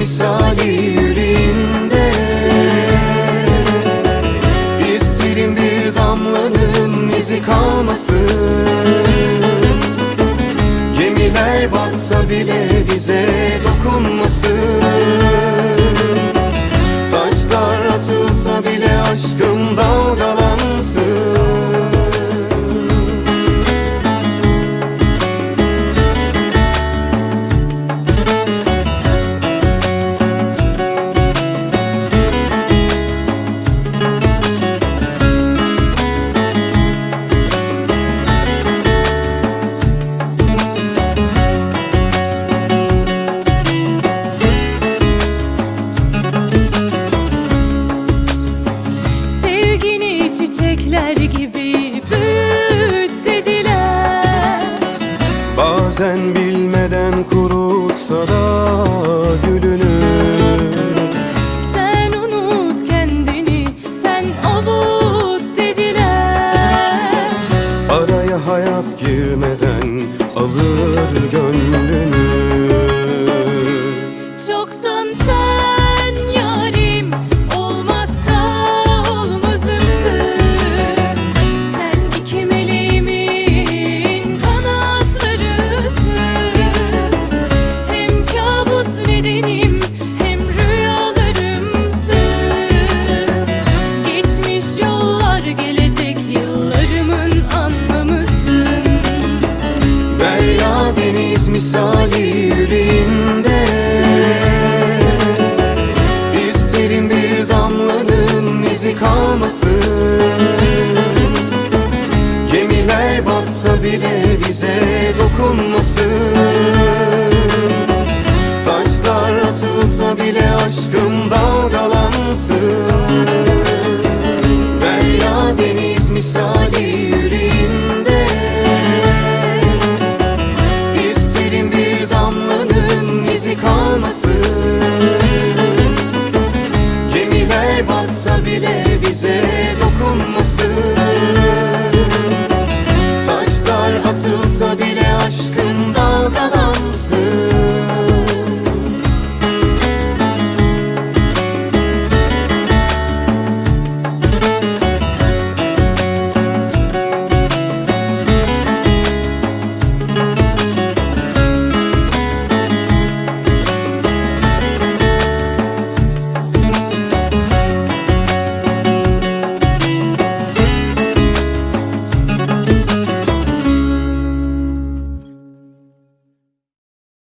misali yüreğimde İsterim bir damlanın izi kalmasın. Gemiler batsa bile bize dokunmasın istemeden alır gönlünü. misali yüreğinde İsterim bir damlanın izi kalmasın. Gemiler batsa bile bize dokunmasın. Taşlar atılsa bile aşkım bize dokunmasın.